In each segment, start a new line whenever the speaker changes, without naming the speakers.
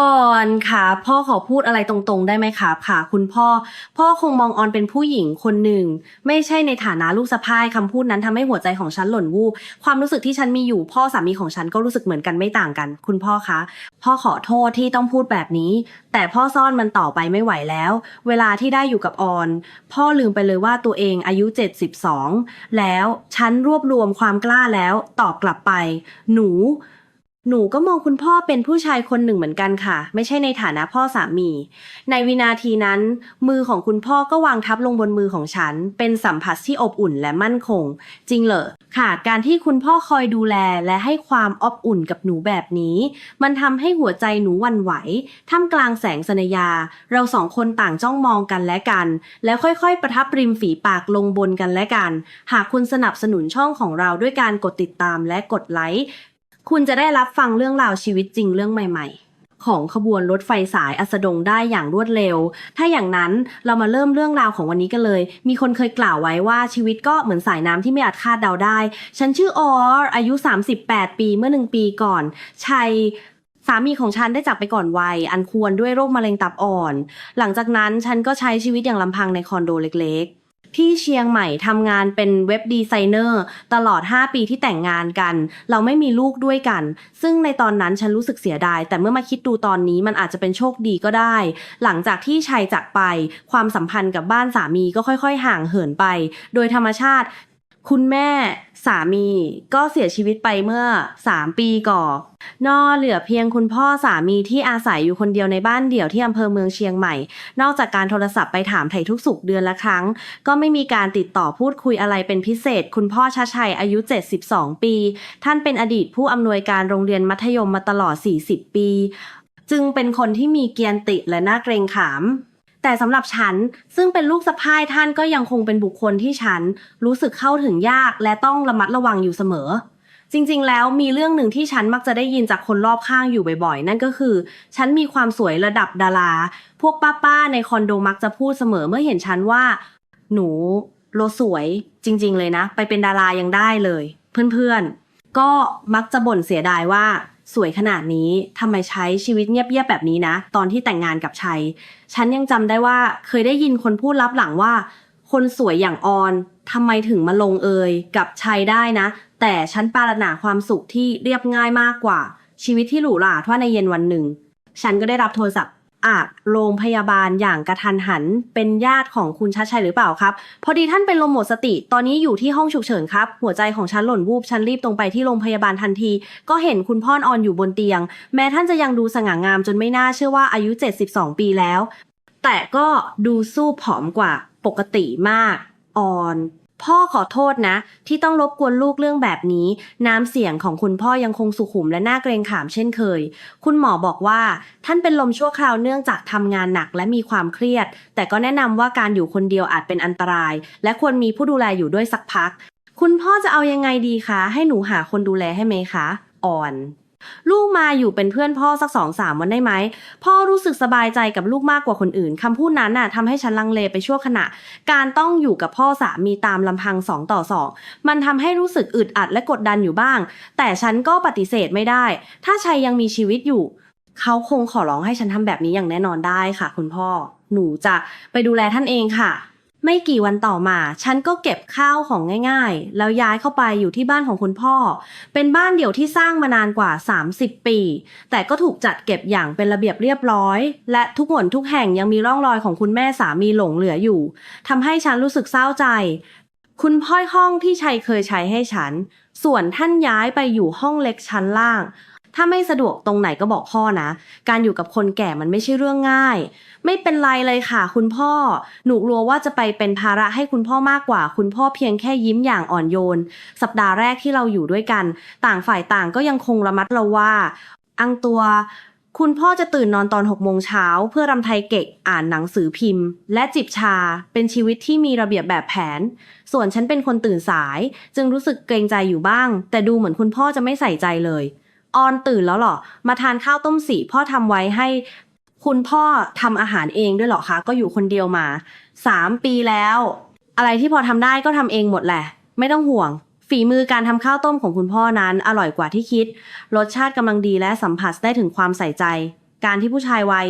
ออนค่ะ พ่อขอพูดอะไรตรงๆ ได้ไหมครับค่ะ คุณพ่อ พ่อคงมองออนเป็นผู้หญิงคนหนึ่ง ไม่ใช่ในฐานะลูกสะพ้ายคำพูดนั้นทำให้หัวใจของฉันหล่นวูบความรู้สึกที่ฉันมีอยู่พ่อสามีของฉันก็รู้สึกเหมือนกันไม่ต่างกัน คุณพ่อคะ พ่อขอโทษที่ต้องพูดแบบนี้ แต่พ่อซ่อนมันต่อไปไม่ไหวแล้ว เวลาที่ได้อยู่กับออน พ่อลืมไปเลยว่าตัวเองอายุ 72 แล้วฉันรวบรวมความกล้าแล้วตอบกลับไป หนู หนูก็มองคุณพ่อเป็นผู้ชายคนหนึ่งเหมือนกันค่ะ ไม่ใช่ในฐานะพ่อสามี ในวินาทีนั้น มือของคุณพ่อก็วางทับลงบนมือของฉัน เป็นสัมผัสที่อบอุ่นและมั่นคง จริงเหรอค่ะ การที่คุณพ่อคอยดูแลและให้ความอบอุ่นกับหนูแบบนี้ มันทำให้หัวใจหนูวันไหวท่ามกลางแสงสนยา เราสองคนต่างจ้องมองกันและกัน แล้วค่อยๆ ประทับริมฝีปากลงบนกันและกัน หากคุณสนับสนุนช่องของเราด้วยการกดติดตามและกดไลค์ คุณจะได้รับฟังเรื่องราวชีวิตจริงเรื่องใหม่ ๆ ของขบวนรถไฟสายอัสดงได้อย่างรวดเร็ว ถ้าอย่างนั้นเรามาเริ่มเรื่องราวของวันนี้กันเลย มีคนเคยกล่าวไว้ว่าชีวิตก็เหมือนสายน้ำที่ไม่อาจคาดเดาได้ ฉันชื่อออร์อายุ 38 ปีเมื่อหนึ่งปีก่อนชัยสามีของฉันได้จากไปก่อนวัย อันควรด้วยโรคมะเร็งตับอ่อน หลังจากนั้นฉันก็ใช้ชีวิตอย่างลำพังในคอนโดเล็กๆ ที่เชียงใหม่ทำงานเป็นเว็บดีไซเนอร์ตลอด 5 ปีที่แต่งงานกัน เราไม่มีลูกด้วยกัน ซึ่งในตอนนั้นฉันรู้สึกเสียดาย แต่เมื่อมาคิดดูตอนนี้มันอาจจะเป็นโชคดีก็ได้ หลังจากที่ชัยจากไป ความสัมพันธ์กับบ้านสามีก็ค่อยๆ ห่างเหินไป โดยธรรมชาติ คุณแม่สามีก็เสียชีวิตไปเมื่อ 3 ปีก่อนนอเหลือเพียงคุณพ่อสามีที่อาศัยอยู่คนเดียวในบ้านเดี่ยวที่อำเภอเมืองเชียงใหม่ นอกจากการโทรศัพท์ไปถามไถ่ทุกสุขเดือนละครั้ง ก็ไม่มีการติดต่อพูดคุยอะไรเป็นพิเศษ คุณพ่อชาชัยอายุ 72 ปี ท่านเป็นอดีตผู้อำนวยการโรงเรียนมัธยมมาตลอด 40 ปี จึงเป็นคนที่มีเกียรติและน่าเกรงขาม แต่สำหรับฉันซึ่งเป็นลูกสะพ้ายท่านก็ยังคงเป็นบุคคลที่ฉันรู้สึกเข้าถึงยากและต้องระมัดระวังอยู่เสมอ จริง ๆ แล้วมีเรื่องหนึ่งที่ฉันมักจะได้ยินจากคนรอบข้างอยู่บ่อยๆ นั่นก็คือ ฉันมีความสวยระดับดารา พวกป้าๆในคอนโดมักจะพูดเสมอเมื่อเห็นฉันว่า หนูโลสวยจริง ๆ เลยนะ ไปเป็นดารายังได้เลย เพื่อนๆก็มักจะบ่นเสียดายว่า สวยขนาดนี้ทำไมใช้ชีวิตเงียบๆแบบนี้นะ ตอนที่แต่งงานกับชัย ฉันยังจำได้ว่าเคยได้ยินคนพูดลับหลังว่า คนสวยอย่างออนทำไมถึงมาลงเอยกับชัยได้นะ แต่ฉันปรารถนาความสุขที่เรียบง่ายมากกว่า ชีวิตที่หรูหราถ้าในเย็นวันหนึ่ง ฉันก็ได้รับโทรศัพท์ อาโรงพยาบาลอย่างกระทันหัน เป็นญาติของคุณชัดชัยหรือเปล่าครับ พอดีท่านเป็นลมหมดสติ ตอนนี้อยู่ที่ห้องฉุกเฉินครับ หัวใจของฉันหล่นวูบ ฉันรีบตรงไปที่โรงพยาบาลทันที ก็เห็นคุณพ่อนอนอยู่บนเตียง แม้ท่านจะยังดูสง่างามจนไม่น่าเชื่อว่าอายุ 72 ปีแล้ว แต่ก็ดูสู้ผอมกว่าปกติมาก อ่อน พ่อขอโทษนะ ที่ต้องรบกวนลูกเรื่องแบบนี้ น้ำเสียงของคุณพ่อยังคงสุขุมและน่าเกรงขามเช่นเคย คุณหมอบอกว่า ท่านเป็นลมชั่วคราวเนื่องจากทำงานหนักและมีความเครียด แต่ก็แนะนำว่าการอยู่คนเดียวอาจเป็นอันตราย และควรมีผู้ดูแลอยู่ด้วยสักพัก คุณพ่อจะเอายังไงดีคะ ให้หนูหาคนดูแลให้ไหมคะ อ่อน ลูกมาอยู่เป็นเพื่อนพ่อสักสองสามวันได้ไหม พ่อรู้สึกสบายใจกับลูกมากกว่าคนอื่นคำพูดนั้นน่ะทำให้ฉันลังเลไปชั่วขณะ การต้องอยู่กับพ่อสามีตามลำพังสองต่อสองมันทำให้รู้สึกอึดอัดและกดดันอยู่บ้าง แต่ฉันก็ปฏิเสธไม่ได้ ถ้าชัยยังมีชีวิตอยู่ เขาคงขอร้องให้ฉันทำแบบนี้อย่างแน่นอนได้ค่ะ คุณพ่อ หนูจะไปดูแลท่านเองค่ะ ไม่กี่วันต่อมา ฉันก็เก็บข้าวของง่าย ๆ แล้วย้ายเข้าไปอยู่ที่บ้านของคุณพ่อ เป็นบ้านเดี่ยวที่สร้างมานานกว่า 30 ปี แต่ก็ถูกจัดเก็บอย่างเป็นระเบียบเรียบร้อย และทุกหนทุกแห่งยังมีร่องรอยของคุณแม่สามีหลงเหลืออยู่ทำให้ฉันรู้สึกเศร้าใจ คุณพ่อยห้องที่ชัยเคยใช้ให้ฉัน ส่วนท่านย้ายไปอยู่ห้องเล็กชั้นล่าง ถ้าไม่สะดวกตรงไหนก็บอกพ่อนะ การอยู่กับคนแก่มันไม่ใช่เรื่องง่าย ไม่เป็นไรเลยค่ะ คุณพ่อ หนูกลัวว่าจะไปเป็นภาระให้คุณพ่อมากกว่า คุณพ่อเพียงแค่ยิ้มอย่างอ่อนโยน สัปดาห์แรกที่เราอยู่ด้วยกัน ต่างฝ่ายต่างก็ยังคงระมัดระว่าอังตัว คุณพ่อจะตื่นนอนตอน6โมงเช้าเพื่อรำไทยเก็กอ่านหนังสือพิมพ์ และจิบชา เป็นชีวิตที่มีระเบียบแบบแผน ส่วนฉันเป็นคนตื่นสาย จึงรู้สึกเกรงใจอยู่บ้าง แต่ดูเหมือนคุณพ่อจะไม่ใส่ใจเลย ออนตื่นแล้วหรอ มาทานข้าวต้มสีพ่อทำไว้ให้คุณพ่อทำอาหารเองด้วยหรอคะ ก็อยู่คนเดียวมาสามปีแล้ว อะไรที่พอทำได้ก็ทำเองหมดแหละ ไม่ต้องห่วง ฝีมือการทำข้าวต้มของคุณพ่อนั้นอร่อยกว่าที่คิด รสชาติกำลังดีและสัมผัสได้ถึงความใส่ใจ การที่ผู้ชายวัย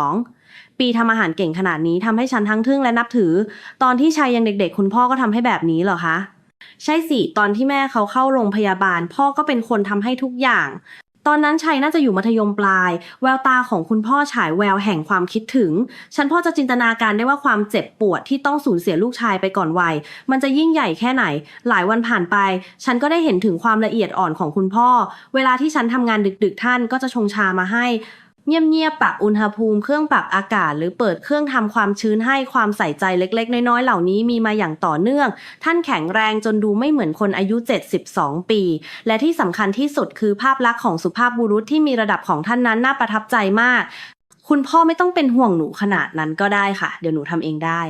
72 ปีทำอาหารเก่งขนาดนี้ทำให้ฉันทั้งทึ่งและนับถือ ตอนที่ชายยังเด็ก ๆ คุณพ่อก็ทำให้แบบนี้เหรอคะ ใช่สิ ตอนที่แม่เขาเข้าโรงพยาบาล พ่อก็เป็นคนทำให้ทุกอย่าง ตอนนั้นชัยน่าจะอยู่มัธยมปลาย แววตาของคุณพ่อฉายแววแห่งความคิดถึง ฉันพ่อจะจินตนาการได้ว่าความเจ็บปวดที่ต้องสูญเสียลูกชายไปก่อนวัย มันจะยิ่งใหญ่แค่ไหน หลายวันผ่านไป ฉันก็ได้เห็นถึงความละเอียดอ่อนของคุณพ่อ เวลาที่ฉันทำงานดึกๆท่านก็จะชงชามาให้ เงียบๆปรับอุณหภูมิเครื่องปรับอากาศ หรือเปิดเครื่องทำความชื้นให้ความใส่ใจเล็ก ๆ น้อยๆเหล่านี้มีมาอย่างต่อเนื่อง ท่านแข็งแรงจนดูไม่เหมือนคนอายุ 72 ปี และที่สำคัญที่สุดคือภาพลักษณ์ของสุภาพบุรุษที่มีระดับของท่านนั้นน่าประทับใจมาก คุณพ่อไม่ต้องเป็นห่วงหนูขนาดนั้นก็ได้ค่ะ เดี๋ยวหนูทำเองได้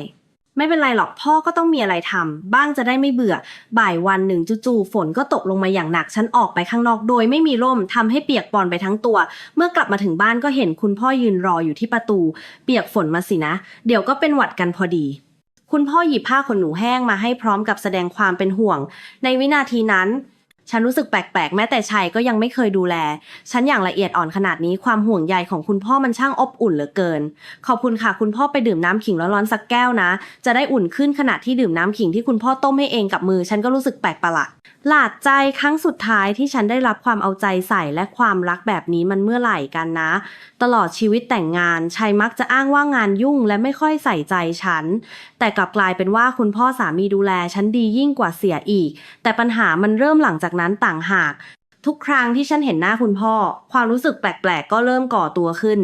ไม่เป็นไรหรอกพ่อก็ต้องมีอะไรทำบ้างจะได้ไม่เบื่อ บ่ายวันหนึ่งจู่ๆฝนก็ตกลงมาอย่างหนักฉันออกไปข้างนอกโดยไม่มีร่มทำให้เปียกปอนไปทั้งตัว เมื่อกลับมาถึงบ้านก็เห็นคุณพ่อยืนรออยู่ที่ประตู เปียกฝนมาสินะ เดี๋ยวก็เป็นหวัดกันพอดี คุณพ่อหยิบผ้าขนหนูแห้งมาให้พร้อมกับแสดงความเป็นห่วง ในวินาทีนั้น ฉันรู้สึกแปลกๆ แม้แต่ชัยก็ยังไม่เคยดูแล ฉันอย่างละเอียดอ่อนขนาดนี้ความห่วงใยของคุณพ่อมันช่างอบอุ่นเหลือเกิน ขอบคุณค่ะ คุณพ่อไปดื่มน้ำขิงร้อนๆสักแก้วนะ จะได้อุ่นขึ้นขณะที่ดื่มน้ำขิงที่คุณพ่อต้มให้เองกับมือ ฉันก็รู้สึกแปลกประหลาด หลาดใจครั้งสุดท้ายที่ฉันได้รับความเอาใจใส่และความรักแบบนี้มันเมื่อไหร่กันนะ ตลอดชีวิตแต่งงานชัยมักจะอ้างว่างานยุ่งและไม่ค่อยใส่ใจฉัน แต่กลับกลายเป็นว่าคุณพ่อสามีดูแลฉันดียิ่งกว่าเสียอีก แต่ปัญหามันเริ่มหลังจากนั้นต่างหากทุกครั้งที่ฉันเห็นหน้าคุณพ่อ ความรู้สึกแปลกๆ ก็เริ่มก่อตัวขึ้น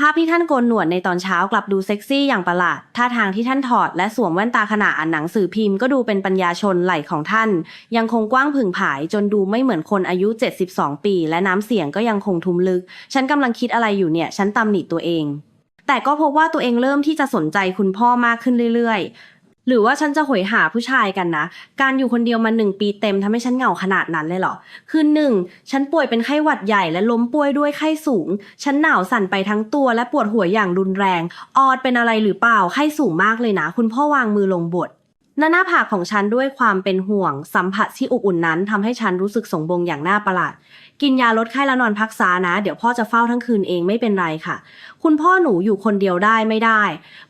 ภาพที่ท่านโกนหนวดในตอนเช้ากลับดูเซ็กซี่อย่างประหลาด ท่าทางที่ท่านถอดและสวมแว่นตาขนาดอ่านหนังสือพิมพ์ก็ดูเป็นปัญญาชนไหลของท่าน ยังคงกว้างผึ่งผายจนดูไม่เหมือนคนอายุ 72 ปี และน้ำเสียงก็ยังคงทุ้มลึก ฉันกำลังคิดอะไรอยู่เนี่ย ฉันตำหนิตัวเองแต่ก็พบว่าตัวเองเริ่มที่จะสนใจคุณพ่อมากขึ้นเรื่อย หรือว่าฉันจะหวยหาผู้ชายกันนะ การอยู่คนเดียวมาหนึ่งปีเต็มทำให้ฉันเหงาขนาดนั้นเลยเหรอ คือหนึ่งฉันป่วยเป็นไข้หวัดใหญ่และล้มป่วยด้วยไข้สูง ฉันหนาวสั่นไปทั้งตัวและปวดหัวอย่างรุนแรง ออดเป็นอะไรหรือเปล่า ไข้สูงมากเลยนะ คุณพ่อวางมือลงบทหน้าหน้าผากของฉันด้วยความเป็นห่วง สัมผัสที่อบอุ่นนั้นทำให้ฉันรู้สึกสงบงอย่างน่าประหลาด กินยาลดไข้แล้วนอนพักษานะ เดี๋ยวพ่อจะเฝ้าทั้งคืนเองไม่เป็นไรค่ะ คุณพ่อหนูอยู่คนเดียวได้ไม่ได้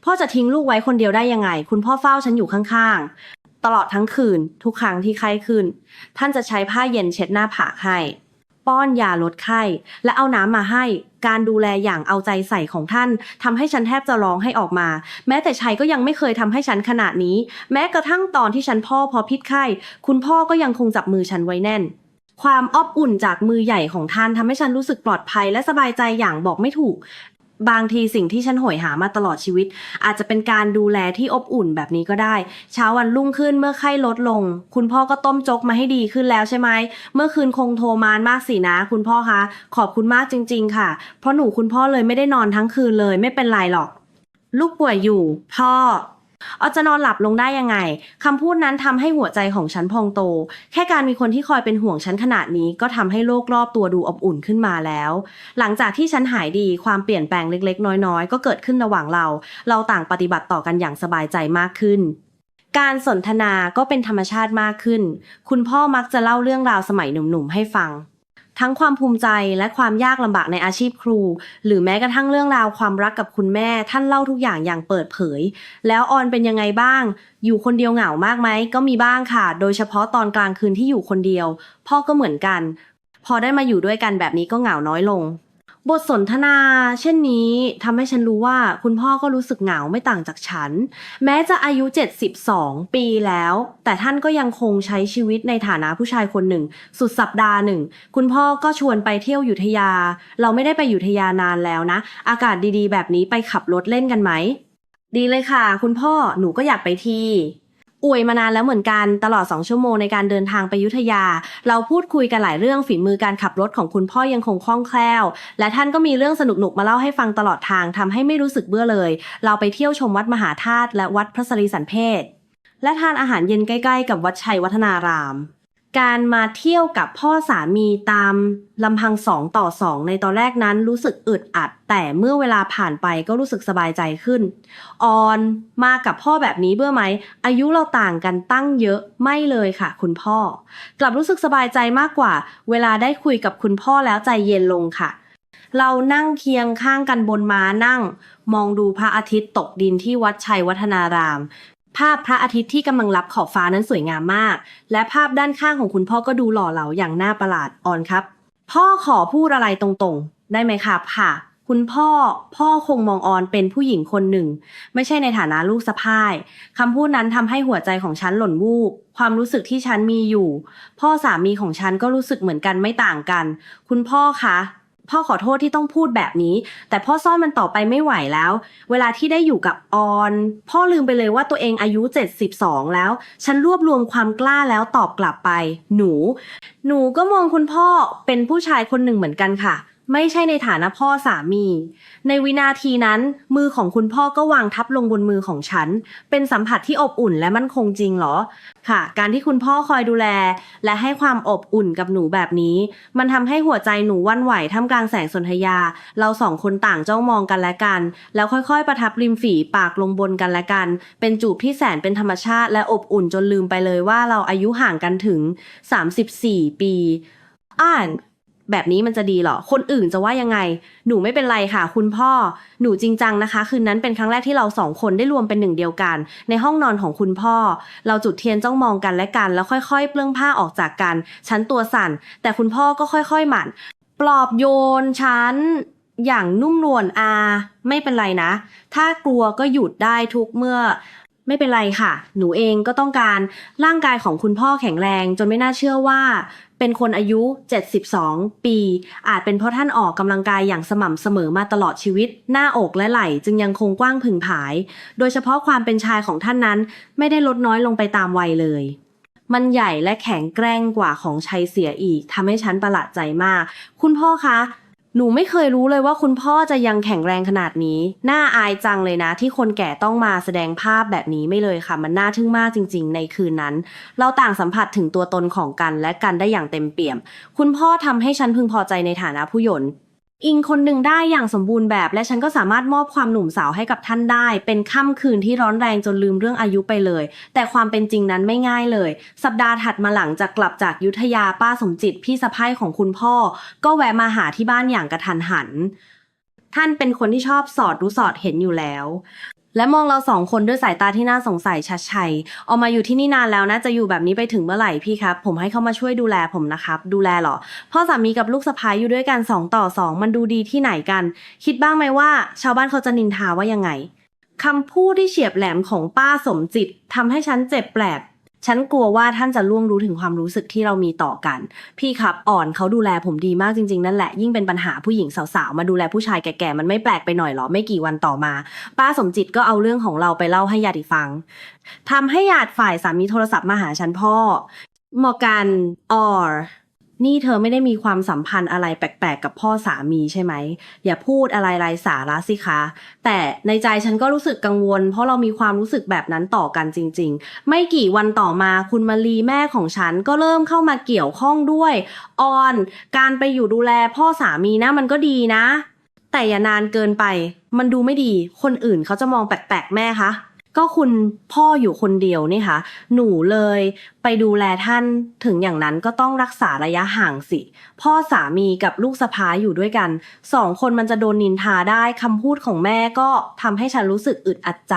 พ่อจะทิ้งลูกไว้คนเดียวได้ยังไง คุณพ่อเฝ้าฉันอยู่ข้างๆ ตลอดทั้งคืน ทุกครั้งที่ไข้ขึ้น ท่านจะใช้ผ้าเย็นเช็ดหน้าผากให้ ป้อนยาลดไข้ และเอาน้ำมาให้ การดูแลอย่างเอาใจใส่ของท่านทำให้ฉันแทบจะร้องให้ออกมา แม้แต่ชัยก็ยังไม่เคยทำให้ฉันขนาดนี้ แม้กระทั่งตอนที่ฉันพ่อพอพิษไข้ คุณพ่อก็ยังคงจับมือฉันไว้แน่น ความอบอุ่นจากมือใหญ่ของท่านทำให้ฉันรู้สึกปลอดภัย และสบายใจอย่างบอกไม่ถูก บางทีสิ่งที่ฉันโหยหามาตลอดชีวิต อาจจะเป็นการดูแลที่อบอุ่นแบบนี้ก็ได้ เช้าวันรุ่งขึ้นเมื่อไข้ลดลง คุณพ่อก็ต้มจกมาให้ดีขึ้นแล้วใช่ไหม เมื่อคืนคงโทรมานมากสินะ คุณพ่อคะ ขอบคุณมากจริง ๆ ค่ะ เพราะหนูคุณพ่อเลยไม่ได้นอนทั้งคืนเลย ไม่เป็นไรหรอก ลูกป่วยอยู่ พ่อ เอาจะนอนหลับลงได้ยังไงคำพูดนั้นทำให้หัวใจของฉันพองโต แค่การมีคนที่คอยเป็นห่วงฉันขนาดนี้ ก็ทำให้โลกรอบตัวดูอบอุ่นขึ้นมาแล้ว หลังจากที่ฉันหายดีความเปลี่ยนแปลงเล็ก ๆ น้อยๆ ก็เกิดขึ้นระหว่างเรา เราต่างปฏิบัติต่อกันอย่างสบายใจมากขึ้นการสนทนาก็เป็นธรรมชาติมากขึ้น คุณพ่อมักจะเล่าเรื่องราวสมัยหนุ่มๆให้ฟัง ทั้งความภูมิใจและความยากลำบากในอาชีพครู หรือแม้กระทั่งเรื่องราวความรักกับคุณแม่ ท่านเล่าทุกอย่างอย่างเปิดเผย แล้วออนเป็นยังไงบ้าง อยู่คนเดียวเหงามากไหมก็มีบ้างค่ะ โดยเฉพาะตอนกลางคืนที่อยู่คนเดียว พ่อก็เหมือนกัน พอได้มาอยู่ด้วยกันแบบนี้ก็เหงาน้อยลง บทสนทนา เช่นนี้ทำให้ฉันรู้ว่าคุณพ่อก็รู้สึกเหงาไม่ต่างจากฉัน แม้จะอายุ 72 ปีแล้ว แต่ท่านก็ยังคงใช้ชีวิตในฐานะผู้ชายคนหนึ่ง สุดสัปดาห์หนึ่ง คุณพ่อก็ชวนไปเที่ยวอยู่ทยา เราไม่ได้ไปอยู่ทยานานแล้วนะ อากาศดีๆ แบบนี้ไปขับรถเล่นกันไหม ดีเลยค่ะ คุณพ่อหนูก็อยากไปที อวยมานานแล้วเหมือนกันตลอด 2 ชั่วโมงในการเดินทางไปยุธยา เราพูดคุยกันหลายเรื่องฝีมือการขับรถของคุณพ่อยังคงคล่องแคล่ว และท่านก็มีเรื่องสนุกๆมาเล่าให้ฟังตลอดทางทำให้ไม่รู้สึกเบื่อเลย เราไปเที่ยวชมวัดมหาธาตุและวัดพระสรีสันเพศและทานอาหารเย็นใกล้ๆ กับวัดชัยวัฒนาราม การมาเที่ยวกับพ่อสามีตามลำพังสองต่อสองในตอนแรกนั้นรู้สึกอึดอัด แต่เมื่อเวลาผ่านไปก็รู้สึกสบายใจขึ้น ออนมากับพ่อแบบนี้เบื่อไหม อายุเราต่างกันตั้งเยอะไม่เลยค่ะ คุณพ่อ กลับรู้สึกสบายใจมากกว่า เวลาได้คุยกับคุณพ่อแล้วใจเย็นลงค่ะ เรานั่งเคียงข้างกันบนม้านั่ง มองดูพระอาทิตย์ตกดินที่วัดชัยวัฒนาราม ภาพพระอาทิตย์ที่กำลังรับขอบฟ้านั้นสวยงามมาก และภาพด้านข้างของคุณพ่อก็ดูหล่อเหลาอย่างน่าประหลาดออนครับ พ่อขอพูดอะไรตรงๆ ได้ไหมครับค่ะ คุณพ่อพ่อคงมองออนเป็นผู้หญิงคนหนึ่ง ไม่ใช่ในฐานะลูกสะพ้ายคำพูดนั้นทำให้หัวใจของฉันหล่นวูบความรู้สึกที่ฉันมีอยู่ พ่อสามีของฉันก็รู้สึกเหมือนกันไม่ต่างกัน คุณพ่อคะ พ่อขอโทษที่ต้องพูดแบบนี้ แต่พ่อซ่อนมันต่อไปไม่ไหวแล้ว เวลาที่ได้อยู่กับออน พ่อลืมไปเลยว่าตัวเองอายุ 72 แล้ว ฉันรวบรวมความกล้าแล้วตอบกลับไป หนู หนูก็มองคุณพ่อเป็นผู้ชายคนหนึ่งเหมือนกันค่ะ ไม่ใช่ในฐานะพ่อสามี ในวินาทีนั้น มือของคุณพ่อก็วางทับลงบนมือของฉัน เป็นสัมผัสที่อบอุ่นและมั่นคงจริงเหรอ ค่ะ การที่คุณพ่อคอยดูแล และให้ความอบอุ่นกับหนูแบบนี้ มันทำให้หัวใจหนูวันไหวท่ามกลางแสงสนธยา เราสองคนต่างจ้องมองกันและกัน แล้วค่อยๆ ประทับริมฝีปากลงบนกันและกัน เป็นจูบที่แสนเป็นธรรมชาติ และอบอุ่นจนลืมไปเลยว่าเราอายุห่างกันถึง 34 ปี อ่าน แบบนี้มันจะดีเหรอ คนอื่นจะว่ายังไง หนูไม่เป็นไรค่ะ คุณพ่อ หนูจริงจังนะคะ คืนนั้นเป็นครั้งแรกที่เราสองคนได้รวมเป็นหนึ่งเดียวกัน ในห้องนอนของคุณพ่อ เราจุดเทียนจ้องมองกันและกัน แล้วค่อยๆ เปลื้องผ้าออกจากกัน ฉันตัวสั่น แต่คุณพ่อก็ค่อยๆ หมั่น ปลอบโยนฉันอย่างนุ่มนวลอา ไม่เป็นไรนะ ถ้ากลัวก็หยุดได้ทุกเมื่อ ไม่เป็นไรค่ะ หนูเองก็ต้องการร่างกายของคุณพ่อแข็งแรง จนไม่น่าเชื่อว่า เป็นคนอายุ 72 ปี อาจเป็นเพราะท่านออกกำลังกายอย่างสม่ำเสมอมาตลอดชีวิต หน้าอกและไหล่จึงยังคงกว้างผึ่งผาย โดยเฉพาะความเป็นชายของท่านนั้น ไม่ได้ลดน้อยลงไปตามวัยเลยมันใหญ่และแข็งแกร่งกว่าของชัยเสียอีกทำให้ฉันประหลาดใจมาก คุณพ่อคะ หนูไม่เคยรู้เลยว่าคุณพ่อจะยังแข็งแรงขนาดนี้ น่าอายจังเลยนะ ที่คนแก่ต้องมาแสดงภาพแบบนี้ไม่เลยค่ะ มันน่าทึ่งมากจริง ๆ ในคืนนั้น เราต่างสัมผัสถึงตัวตนของกันและกันได้อย่างเต็มเปี่ยม คุณพ่อทำให้ฉันพึงพอใจในฐานะผู้หยน อิงคนหนึ่งได้อย่างสมบูรณ์แบบ และฉันก็สามารถมอบความหนุ่มสาวให้กับท่านได้ เป็นค่ำคืนที่ร้อนแรงจนลืมเรื่องอายุไปเลย แต่ความเป็นจริงนั้นไม่ง่ายเลย สัปดาห์ถัดมาหลังจากกลับจากยุทธยาป้าสมจิตพี่สะพ้ายของคุณพ่อ ก็แวะมาหาที่บ้านอย่างกระทันหัน ท่านเป็นคนที่ชอบสอดรู้สอดเห็นอยู่แล้ว และมองเราสองคนด้วยสายตาที่น่าสงสัยชัดชัยออกมาอยู่ที่นี่นานแล้วนะจะอยู่แบบนี้ไปถึงเมื่อไหร่พี่ครับ ผมให้เขามาช่วยดูแลผมนะครับ ดูแลหรอ พ่อสามีกับลูกสะพ้ายอยู่ด้วยกันสองต่อสองมันดูดีที่ไหนกัน คิดบ้างไหมว่า ชาวบ้านเขาจะนินทาว่ายังไงคำพูดที่เฉียบแหลมของป้าสมจิตทำให้ฉันเจ็บแปลก ฉันกลัวว่าท่านจะล่วงรู้ถึงความรู้สึกที่เรามีต่อกัน พี่ครับอ่อนเขาดูแลผมดีมากจริงๆ นั่นแหละ ยิ่งเป็นปัญหาผู้หญิงสาวๆ มาดูแลผู้ชายแก่ๆ มันไม่แปลกไปหน่อยหรอ ไม่กี่วันต่อมา ป้าสมจิตก็เอาเรื่องของเราไปเล่าให้ญาติฟังทำให้ญาติฝ่ายสามีโทรศัพท์มาหาฉันพ่อมอกันออร์ นี่เธอไม่ได้มีความสัมพันธ์อะไรแปลกๆ กับพ่อสามีใช่ไหม อย่าพูดอะไรไร้สาระสิคะ แต่ในใจฉันก็รู้สึกกังวล เพราะเรามีความรู้สึกแบบนั้นต่อกันจริง ๆ ไม่กี่วันต่อมาคุณมารีแม่ของฉันก็เริ่มเข้ามาเกี่ยวข้องด้วยออน การไปอยู่ดูแลพ่อสามีนะมันก็ดีนะ แต่อย่านานเกินไป มันดูไม่ดี คนอื่นเขาจะมองแปลกๆแม่คะ ก็คุณพ่ออยู่คนเดียวนี่คะหนูเลยไปดูแลท่านถึงอย่างนั้นก็ต้องรักษาระยะห่างสิ พ่อสามีกับลูกสะพ้ายอยู่ด้วยกันสองคนมันจะโดนนินทาได้คำพูดของแม่ก็ทำให้ฉันรู้สึกอึดอัดใจ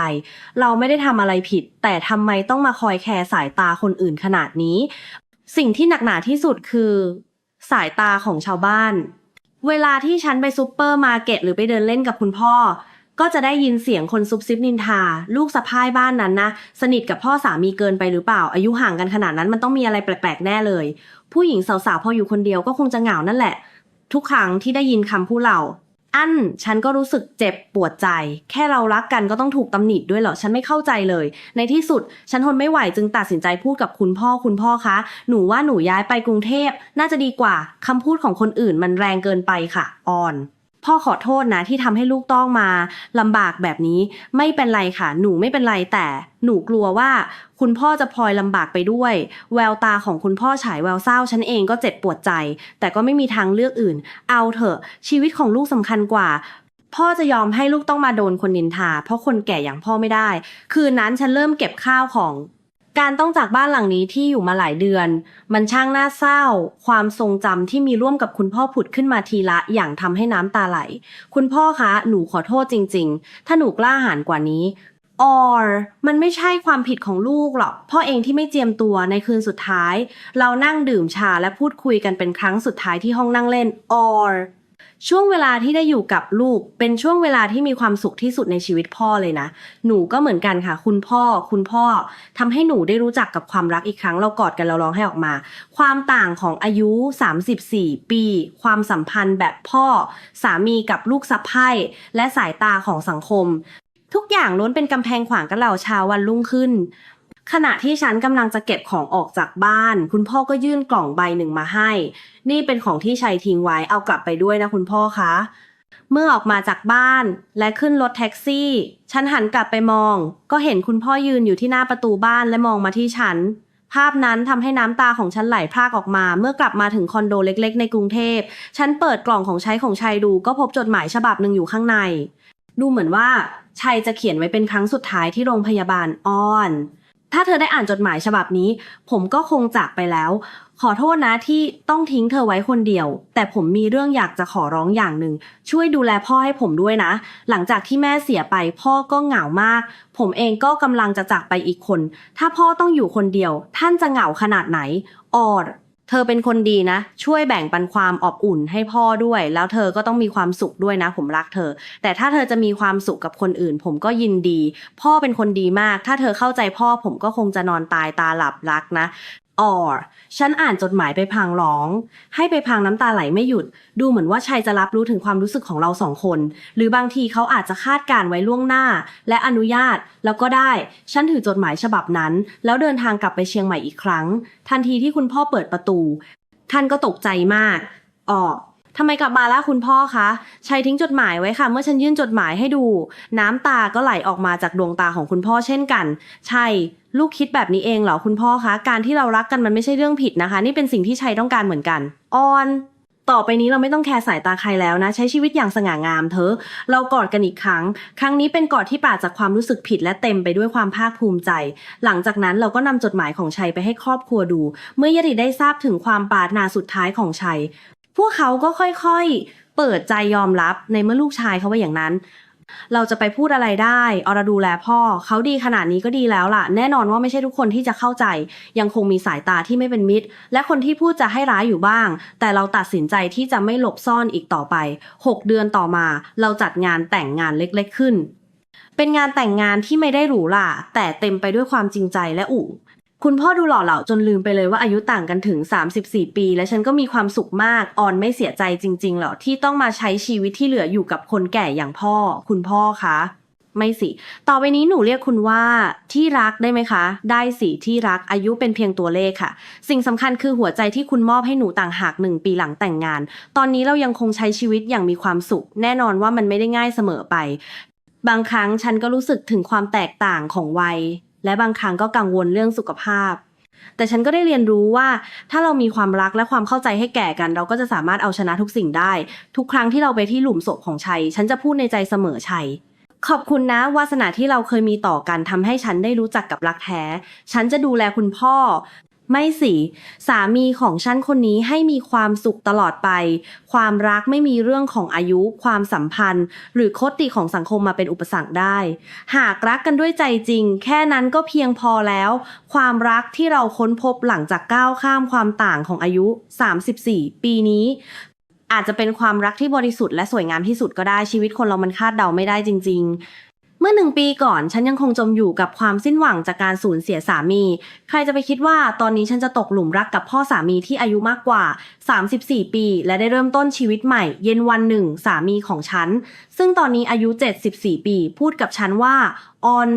เราไม่ได้ทำอะไรผิด แต่ทำไมต้องมาคอยแคร์สายตาคนอื่นขนาดนี้ สิ่งที่หนักหนาที่สุดคือ สายตาของชาวบ้าน เวลาที่ฉันไปซูเปอร์มาร์เก็ตหรือไปเดินเล่นกับคุณพ่อ ก็จะได้ยินเสียงคนซุบซิบนินทา ลูกสะพ้ายบ้านนั้นนะ สนิทกับพ่อสามีเกินไปหรือเปล่า อายุห่างกันขนาดนั้นมันต้องมีอะไรแปลกๆแน่เลย ผู้หญิงสาวๆพออยู่คนเดียวก็คงจะเหงานั่นแหละ ทุกครั้งที่ได้ยินคำพูดเราอันฉันก็รู้สึกเจ็บปวดใจ แค่เรารักกันก็ต้องถูกตำหนิด้วยเหรอ ฉันไม่เข้าใจเลย ในที่สุด ฉันทนไม่ไหวจึงตัดสินใจพูดกับคุณพ่อคุณพ่อคะ หนูว่าหนูย้ายไปกรุงเทพ น่าจะดีกว่าคำพูดของคนอื่นมันแรงเกินไปค่ะออน พ่อขอโทษนะที่ทำให้ลูกต้องมาลำบากแบบนี้ ไม่เป็นไรค่ะ หนูไม่เป็นไรแต่หนูกลัวว่าคุณพ่อจะพลอยลำบากไปด้วย แววตาของคุณพ่อฉายแววเศร้าฉันเองก็เจ็บปวดใจ แต่ก็ไม่มีทางเลือกอื่น เอาเถอะ ชีวิตของลูกสำคัญกว่าพ่อจะยอมให้ลูกต้องมาโดนคนนินทา เพราะคนแก่อย่างพ่อไม่ได้ คืนนั้นฉันเริ่มเก็บข้าวของ การต้องจากบ้านหลังนี้ที่อยู่มาหลายเดือน มันช่างน่าเศร้า ความทรงจำที่มีร่วมกับคุณพ่อผุดขึ้นมาทีละอย่างทำให้น้ำตาไหล คุณพ่อคะ หนูขอโทษจริง ๆ ถ้าหนูกล้าหาญกว่านี้ or มันไม่ใช่ความผิดของลูกหรอก พ่อเองที่ไม่เจียมตัวในคืนสุดท้าย เรานั่งดื่มชาและพูดคุยกันเป็นครั้งสุดท้ายที่ห้องนั่งเล่น or ช่วงเวลาที่ได้อยู่กับลูก เป็นช่วงเวลาที่มีความสุขที่สุดในชีวิตพ่อเลยนะ หนูก็เหมือนกันค่ะ คุณพ่อ คุณพ่อทำให้หนูได้รู้จักกับความรักอีกครั้ง เรากอดกันเราร้องให้ออกมา ความต่างของอายุ 34 ปี ความสัมพันธ์แบบพ่อ สามีกับลูกสะใภ้และสายตาของสังคม ทุกอย่างล้วนเป็นกำแพงขวางกับเราช้าวันรุ่งขึ้น ขณะที่ฉันกำลังจะเก็บของออกจากบ้าน คุณพ่อก็ยื่นกล่องใบหนึ่งมาให้ นี่เป็นของที่ชัยทิ้งไว้เอากลับไปด้วยนะคุณพ่อคะเมื่อออกมาจากบ้านและขึ้นรถแท็กซี่ ฉันหันกลับไปมอง ก็เห็นคุณพ่อยืนอยู่ที่หน้าประตูบ้านและมองมาที่ฉัน ภาพนั้นทำให้น้ำตาของฉันไหลพรากออกมา เมื่อกลับมาถึงคอนโดเล็ก ๆ ในกรุงเทพ ฉันเปิดกล่องของใช้ของชัยดู ก็พบจดหมายฉบับหนึ่งอยู่ข้างใน ดูเหมือนว่าชัยจะเขียนไว้เป็นครั้งสุดท้ายที่โรงพยาบาลอ้อน ถ้าเธอได้อ่านจดหมายฉบับนี้ ผมก็คงจากไปแล้ว ขอโทษนะที่ต้องทิ้งเธอไว้คนเดียว แต่ผมมีเรื่องอยากจะขอร้องอย่างหนึ่ง ช่วยดูแลพ่อให้ผมด้วยนะ หลังจากที่แม่เสียไป พ่อก็เหงามาก ผมเองก็กำลังจะจากไปอีกคน ถ้าพ่อต้องอยู่คนเดียว ท่านจะเหงาขนาดไหนออด ธอเป็นคนดีนะ ช่วยแบ่งปันความอบอุ่นให้พ่อด้วย แล้วเธอก็ต้องมีความสุขด้วยนะ ผมรักเธอ แต่ถ้าเธอจะมีความสุขกับคนอื่น ผมก็ยินดี พ่อเป็นคนดีมาก ถ้าเธอเข้าใจพ่อผมก็คงจะนอนตายตาหลับรักนะ or ฉันอ่านจดหมายไปพลางร้อง ให้ไปพลางน้ำตาไหลไม่หยุด ดูเหมือนว่าชัยจะรับรู้ถึงความรู้สึกของเราสองคน หรือบางทีเขาอาจจะคาดการไว้ล่วงหน้า และอนุญาตแล้วก็ได้ ฉันถือจดหมายฉบับนั้น แล้วเดินทางกลับไปเชียงใหม่อีกครั้ง ทันทีที่คุณพ่อเปิดประตู ท่านก็ตกใจมากอ๋อ ทำไมกลับมาแล้วคุณพ่อคะชัยทิ้งจดหมายไว้ค่ะ เมื่อฉันยื่นจดหมายให้ดู น้ำตาก็ไหลออกมาจากดวงตาของคุณพ่อเช่นกันใช่ลูกคิดแบบนี้เองเหรอคุณพ่อคะ การที่เรารักกันมันไม่ใช่เรื่องผิดนะคะ นี่เป็นสิ่งที่ชัยต้องการเหมือนกันออนต่อไปนี้เราไม่ต้องแคร์สายตาใครแล้วนะ ใช้ชีวิตอย่างสง่างามเถอะ เรากอดกันอีกครั้ง ครั้งนี้เป็นกอดที่ปราศจากความรู้สึกผิดและเต็มไปด้วยความภาคภูมิใจ หลังจากนั้นเราก็นำจดหมายของชัยไปให้ครอบครัวดู เมื่อยติได้ทราบถึงความปรารถนาสุดท้ายของชัย พวกเขาก็ค่อยๆ เปิดใจยอมรับในเมื่อลูกชายเขาว่าอย่างนั้น เราจะไปพูดอะไรได้อรดูแลพ่อเขาดีขนาดนี้ก็ดีแล้วล่ะ แน่นอนว่าไม่ใช่ทุกคนที่จะเข้าใจ ยังคงมีสายตาที่ไม่เป็นมิตร และคนที่พูดจะให้ร้ายอยู่บ้าง แต่เราตัดสินใจที่จะไม่หลบซ่อนอีกต่อไป 6 เดือนต่อมา เราจัดงานแต่งงานเล็กๆขึ้น เป็นงานแต่งงานที่ไม่ได้หรูหราแต่เต็มไปด้วยความจริงใจและอู่ คุณพ่อดูหล่อเหลาจนลืมไปเลยว่าอายุต่างกันถึง 34 ปี และฉันก็มีความสุขมากออนไม่เสียใจจริงๆหรอที่ต้องมาใช้ชีวิตที่เหลืออยู่กับคนแก่อย่างพ่อ คุณพ่อคะไม่สิ ต่อไปนี้หนูเรียกคุณว่าที่รักได้ไหมคะ ได้สิที่รักอายุเป็นเพียงตัวเลขค่ะ สิ่งสำคัญคือหัวใจที่คุณมอบให้หนูต่างหากหนึ่งปีหลังแต่งงาน ตอนนี้เรายังคงใช้ชีวิตอย่างมีความสุข แน่นอนว่ามันไม่ได้ง่ายเสมอไป บางครั้งฉันก็รู้สึกถึงความแตกต่างของวัย และบางครั้งก็กังวลเรื่องสุขภาพ แต่ฉันก็ได้เรียนรู้ว่า ถ้าเรามีความรักและความเข้าใจให้แก่กัน เราก็จะสามารถเอาชนะทุกสิ่งได้ ทุกครั้งที่เราไปที่หลุมศพของชัย ฉันจะพูดในใจเสมอชัยขอบคุณนะวาสนาที่เราเคยมีต่อกันทำให้ฉันได้รู้จักกับรักแท้ ฉันจะดูแลคุณพ่อ ไม่สิสามีของฉันคนนี้ให้มีความสุขตลอดไป ความรักไม่มีเรื่องของอายุ ความสัมพันธ์ หรือคติของสังคมมาเป็นอุปสรรคได้ หากรักกันด้วยใจจริง แค่นั้นก็เพียงพอแล้ว ความรักที่เราค้นพบหลังจากก้าวข้ามความต่างของอายุ 34 ปีนี้ อาจจะเป็นความรักที่บริสุทธิ์และสวยงามที่สุดก็ได้ชีวิตคนเรามันคาดเดาไม่ได้จริง มื่อหนึ่งปีก่อนฉันยังคงจมอยู่กับความสิ้นหวังจากการสูญเสียสามี ใครจะไปคิดว่าตอนนี้ฉันจะตกหลุมรักกับพ่อสามีที่อายุมากกว่า 34 ปี และได้เริ่มต้นชีวิตใหม่ เย็นวันหนึ่งสามีของฉัน ซึ่งตอนนี้อายุ 74 ปี พูดกับฉันว่าออน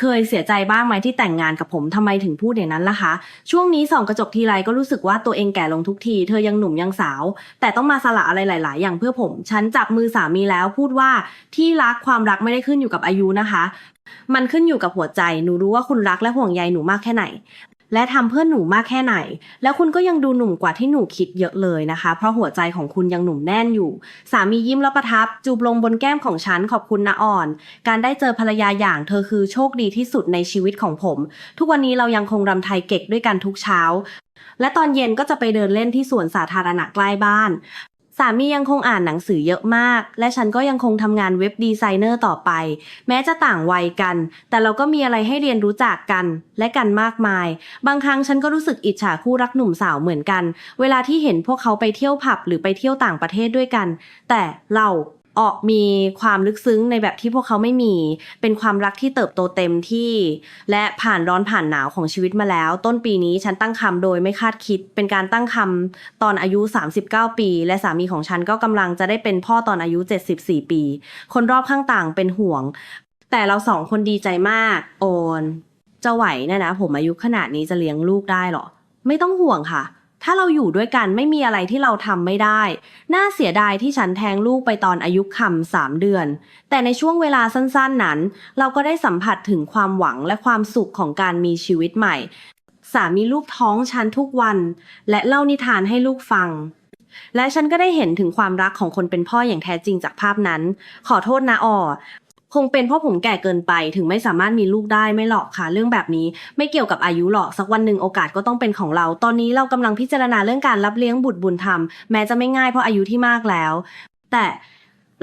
เคยเสียใจบ้างไหมที่แต่งงานกับผมทำไมถึงพูดอย่างนั้นล่ะคะ ช่วงนี้ส่องกระจกทีไรก็รู้สึกว่าตัวเองแก่ลงทุกที เธอยังหนุ่มยังสาว แต่ต้องมาสละอะไรหลาย ๆ อย่างเพื่อผม ฉันจับมือสามีแล้วพูดว่าที่รักความรักไม่ได้ขึ้นอยู่กับอายุนะคะ มันขึ้นอยู่กับหัวใจ หนูรู้ว่าคุณรักและห่วงใยหนูมากแค่ไหน และทำเพื่อหนูมากแค่ไหน แล้วคุณก็ยังดูหนุ่มกว่าที่หนูคิดเยอะเลยนะคะ เพราะหัวใจของคุณยังหนุ่มแน่นอยู่ สามียิ้มแล้วประทับ จูบลงบนแก้มของฉันขอบคุณนะอ่อน การได้เจอภรรยาอย่างเธอคือโชคดีที่สุดในชีวิตของผม ทุกวันนี้เรายังคงรำไทยเก๊กด้วยกันทุกเช้า และตอนเย็นก็จะไปเดินเล่นที่สวนสาธารณะใกล้บ้าน สามียังคงอ่านหนังสือเยอะมาก และฉันก็ยังคงทำงานเว็บดีไซเนอร์ต่อไป แม้จะต่างวัยกัน แต่เราก็มีอะไรให้เรียนรู้จักกันและกันมากมาย บางครั้งฉันก็รู้สึกอิจฉาคู่รักหนุ่มสาวเหมือนกัน เวลาที่เห็นพวกเขาไปเที่ยวผับหรือไปเที่ยวต่างประเทศด้วยกัน แต่เรา ออกมีความลึกซึ้งในแบบที่พวกเขาไม่มี เป็นความรักที่เติบโตเต็มที่ และผ่านร้อนผ่านหนาวของชีวิตมาแล้ว ต้นปีนี้ฉันตั้งครรภ์โดยไม่คาดคิด เป็นการตั้งครรภ์ตอนอายุ 39 ปี และสามีของฉันก็กำลังจะได้เป็นพ่อตอนอายุ 74 ปี คนรอบข้างต่างเป็นห่วง แต่เราสองคนดีใจมาก โอนจะไหวนะนะ ผมอายุขนาดนี้จะเลี้ยงลูกได้เหรอ ไม่ต้องห่วงค่ะ ถ้าเราอยู่ด้วยกันไม่มีอะไรที่เราทำไม่ได้ น่าเสียดายที่ฉันแทงลูกไปตอนอายุคำสามเดือน แต่ในช่วงเวลาสั้นๆนั้น เราก็ได้สัมผัสถึงความหวังและความสุขของการมีชีวิตใหม่ สามีลูกท้องฉันทุกวัน และเล่านิทานให้ลูกฟัง และฉันก็ได้เห็นถึงความรักของคนเป็นพ่ออย่างแท้จริงจากภาพนั้น ขอโทษนะอ่อ คงเป็นเพราะผมแก่เกินไปถึงไม่สามารถมีลูกได้ไม่หรอกค่ะเรื่องแบบนี้ ไม่เกี่ยวกับอายุหรอกสักวันหนึ่งโอกาสก็ต้องเป็นของเรา ตอนนี้เรากำลังพิจารณาเรื่องการรับเลี้ยงบุตรบุญธรรมแม้จะไม่ง่ายเพราะอายุที่มากแล้ว แต่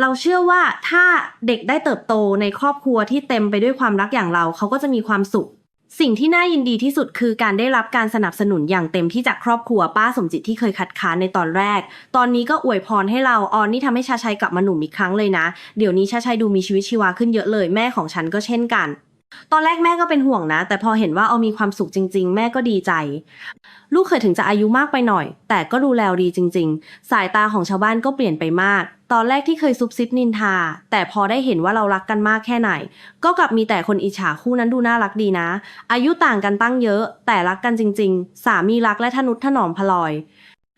เราเชื่อว่าถ้าเด็กได้เติบโตในครอบครัวที่เต็มไปด้วยความรักอย่างเราเขาก็จะมีความสุข สิ่งที่น่ายินดีที่สุดคือการได้รับการสนับสนุนอย่างเต็มที่จากครอบครัวป้าสมจิตที่เคยคัดค้านในตอนแรก ตอนนี้ก็อวยพรให้เราออนนี่ทำให้ชาชัยกลับมาหนุ่มอีกครั้งเลยนะ เดี๋ยวนี้ชาชัยดูมีชีวิตชีวาขึ้นเยอะเลยแม่ของฉันก็เช่นกัน ตอนแรกแม่ก็เป็นห่วงนะ แต่พอเห็นว่าเอามีความสุขจริง ๆ แม่ก็ดีใจ ลูกเคยถึงจะอายุมากไปหน่อย แต่ก็ดูแลดีจริง ๆ สายตาของชาวบ้านก็เปลี่ยนไปมาก ตอนแรกที่เคยซุบซิบนินทา แต่พอได้เห็นว่าเรารักกันมากแค่ไหน ก็กลับมีแต่คนอิจฉาคู่นั้นดูน่ารักดีนะ อายุต่างกันตั้งเยอะ แต่รักกันจริง ๆ สามีรักและทนุถนอมพลอย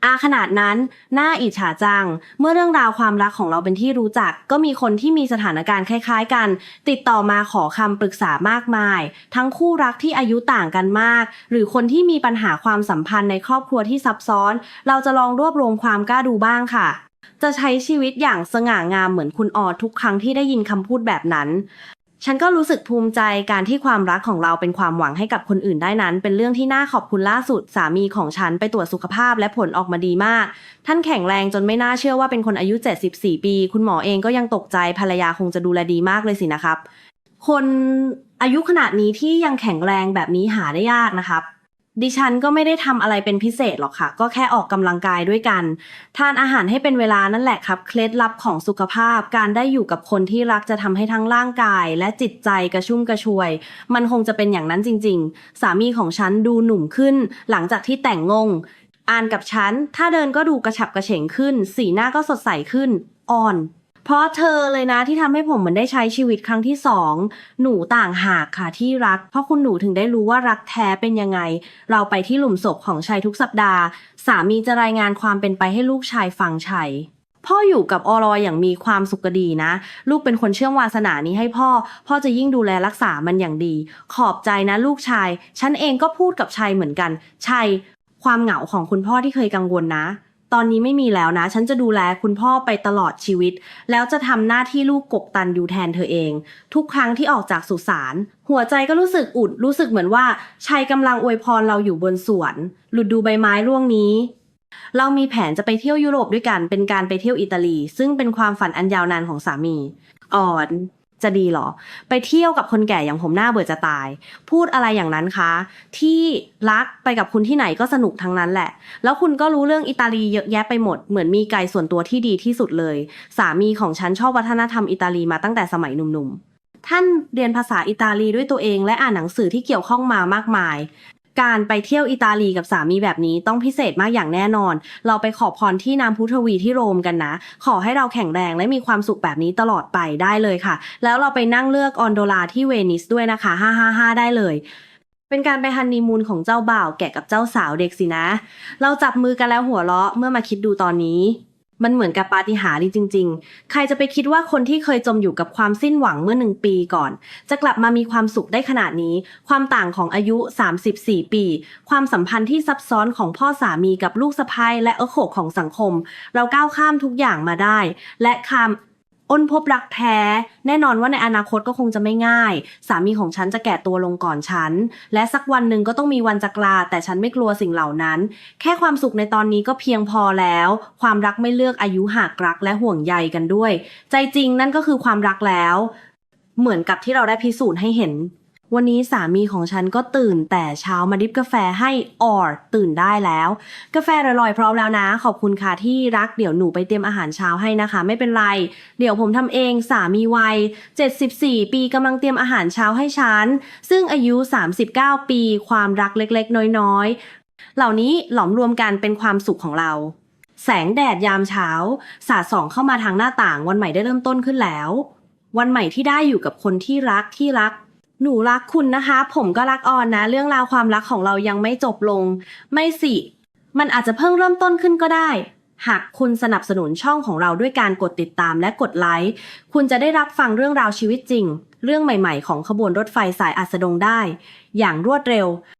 อาขนาดนั้นน่าอิจฉาจัง เมื่อเรื่องราวความรักของเราเป็นที่รู้จัก ก็มีคนที่มีสถานการณ์คล้าย ๆ กัน ติดต่อมาขอคำปรึกษามากมาย ทั้งคู่รักที่อายุต่างกันมาก หรือคนที่มีปัญหาความสัมพันธ์ในครอบครัวที่ซับซ้อน เราจะลองรวบรวมความกล้าดูบ้างค่ะจะใช้ชีวิตอย่างสง่างามเหมือนคุณออทุกครั้งที่ได้ยินคำพูดแบบนั้น ฉันก็รู้สึกภูมิใจการที่ความรักของเราเป็นความหวังให้กับคนอื่นได้นั้น เป็นเรื่องที่น่าขอบคุณล่าสุดสามีของฉันไปตรวจสุขภาพและผลออกมาดีมาก ท่านแข็งแรงจนไม่น่าเชื่อว่าเป็นคนอายุ 74 ปี คุณหมอเองก็ยังตกใจภรรยาคงจะดูแลดีมากเลยสินะครับ คนอายุขนาดนี้ที่ยังแข็งแรงแบบนี้หาได้ยากนะครับ ดิฉันก็ไม่ได้ทำอะไรเป็นพิเศษหรอกค่ะ ก็แค่ออกกำลังกายด้วยกัน ทานอาหารให้เป็นเวลานั่นแหละครับ เคล็ดลับของสุขภาพ การได้อยู่กับคนที่รักจะทำให้ทั้งร่างกาย และจิตใจกระชุ่มกระชวย มันคงจะเป็นอย่างนั้นจริง ๆ สามีของฉันดูหนุ่มขึ้น หลังจากที่แต่งงง อ่านกับฉัน ถ้าเดินก็ดูกระฉับกระเฉงขึ้น สีหน้าก็สดใสขึ้น อ่อน เพราะเธอเลยนะที่ทำให้ผมเหมือนได้ใช้ชีวิตครั้งที่สองหนูต่างหากค่ะที่รัก เพราะคุณหนูถึงได้รู้ว่ารักแท้เป็นยังไง เราไปที่หลุมศพของชัยทุกสัปดาห์ สามีจะรายงานความเป็นไปให้ลูกชายฟังชัยพ่ออยู่กับอรอยอย่างมีความสุขดีนะ ลูกเป็นคนเชื่อมวาสนานี้ให้พ่อ พ่อจะยิ่งดูแลรักษามันอย่างดี ขอบใจนะลูกชาย ฉันเองก็พูดกับชัยเหมือนกัน ชัย ความเหงาของคุณพ่อที่เคยกังวลนะ ตอนนี้ไม่มีแล้วนะ ฉันจะดูแลคุณพ่อไปตลอดชีวิต แล้วจะทำหน้าที่ลูกกบตันอยู่แทนเธอเอง ทุกครั้งที่ออกจากสุสานหัวใจก็รู้สึกอุดรู้สึกเหมือนว่าชัยกำลังอวยพรเราอยู่บนสวนหลุดดูใบไม้ร่วงนี้ เรามีแผนจะไปเที่ยวยุโรปด้วยกัน เป็นการไปเที่ยวอิตาลี ซึ่งเป็นความฝันอันยาวนานของสามี อ่อน จะดีเหรอ ไปเที่ยวกับคนแก่อย่างผมหน้าเบื่อจะตาย พูดอะไรอย่างนั้นคะ ที่รักไปกับคุณที่ไหนก็สนุกทั้งนั้นแหละ แล้วคุณก็รู้เรื่องอิตาลีเยอะแยะไปหมด เหมือนมีไกด์ส่วนตัวที่ดีที่สุดเลย สามีของฉันชอบวัฒนธรรมอิตาลีมาตั้งแต่สมัยหนุ่มๆท่านเรียนภาษาอิตาลีด้วยตัวเองและอ่านหนังสือที่เกี่ยวข้องมามากมาย การไปเที่ยวอิตาลีกับสามีแบบนี้ต้องพิเศษมากอย่างแน่นอน เราไปขอพรที่น้ำพุทวีที่โรมกันนะ ขอให้เราแข็งแรงและมีความสุขแบบนี้ตลอดไปได้เลยค่ะ แล้วเราไปนั่งเลือกออนโดลาที่เวนิสด้วยนะคะ555 ได้เลยเป็นการไปฮันนีมูนของเจ้าบ่าวแกะกับเจ้าสาวเด็กสินะ เราจับมือกันแล้วหัวเราะเมื่อมาคิดดูตอนนี้ มันเหมือนกับปาฏิหาริย์จริง ๆ ใครจะไปคิดว่าคนที่เคยจมอยู่กับความสิ้นหวังเมื่อหนึ่งปีก่อน จะกลับมามีความสุขได้ขนาดนี้ ความต่างของอายุ 34 ปี ความสัมพันธ์ที่ซับซ้อนของพ่อสามีกับลูกสะใภ้และเอโขกของสังคม เราก้าวข้ามทุกอย่างมาได้ และคำ อ้นพบรักแท้ แน่นอนว่าในอนาคตก็คงจะไม่ง่าย สามีของฉันจะแก่ตัวลงก่อนฉัน และสักวันหนึ่งก็ต้องมีวันจะกลา แต่ฉันไม่กลัวสิ่งเหล่านั้น แค่ความสุขในตอนนี้ก็เพียงพอแล้ว ความรักไม่เลือกอายุหากรักและห่วงใยกันด้วย ใจจริงนั่นก็คือความรักแล้ว เหมือนกับที่เราได้พิสูจน์ให้เห็น วันนี้สามีของฉันก็ตื่นแต่เช้ามาดิบกาแฟให้ออรตื่นได้แล้ว กาแฟอร่อยๆพร้อมแล้วนะ ขอบคุณค่ะที่รักเดี๋ยวหนูไปเตรียมอาหารเช้าให้นะคะ ไม่เป็นไร เดี๋ยวผมทำเองสามีวัย 74 ปีกำลังเตรียมอาหารเช้าให้ฉัน ซึ่งอายุ 39 ปี ความรักเล็กๆ น้อยๆ เหล่านี้หลอมรวมกันเป็นความสุขของเราแสงแดดยามเช้า สาดส่องเข้ามาทางหน้าต่างวันใหม่ได้เริ่มต้นขึ้นแล้ว วันใหม่ที่ได้อยู่กับคนที่รักที่รัก หนูรักคุณนะคะ ผมก็รักออนนะ เรื่องราวความรักของเรายังไม่จบลง ไม่สิ มันอาจจะเพิ่งเริ่มต้นขึ้นก็ได้ หากคุณสนับสนุนช่องของเราด้วยการกดติดตามและกดไลค์ คุณจะได้รับฟังเรื่องราวชีวิตจริง เรื่องใหม่ ๆ ของขบวนรถไฟสายอัสดงได้ อย่างรวดเร็ว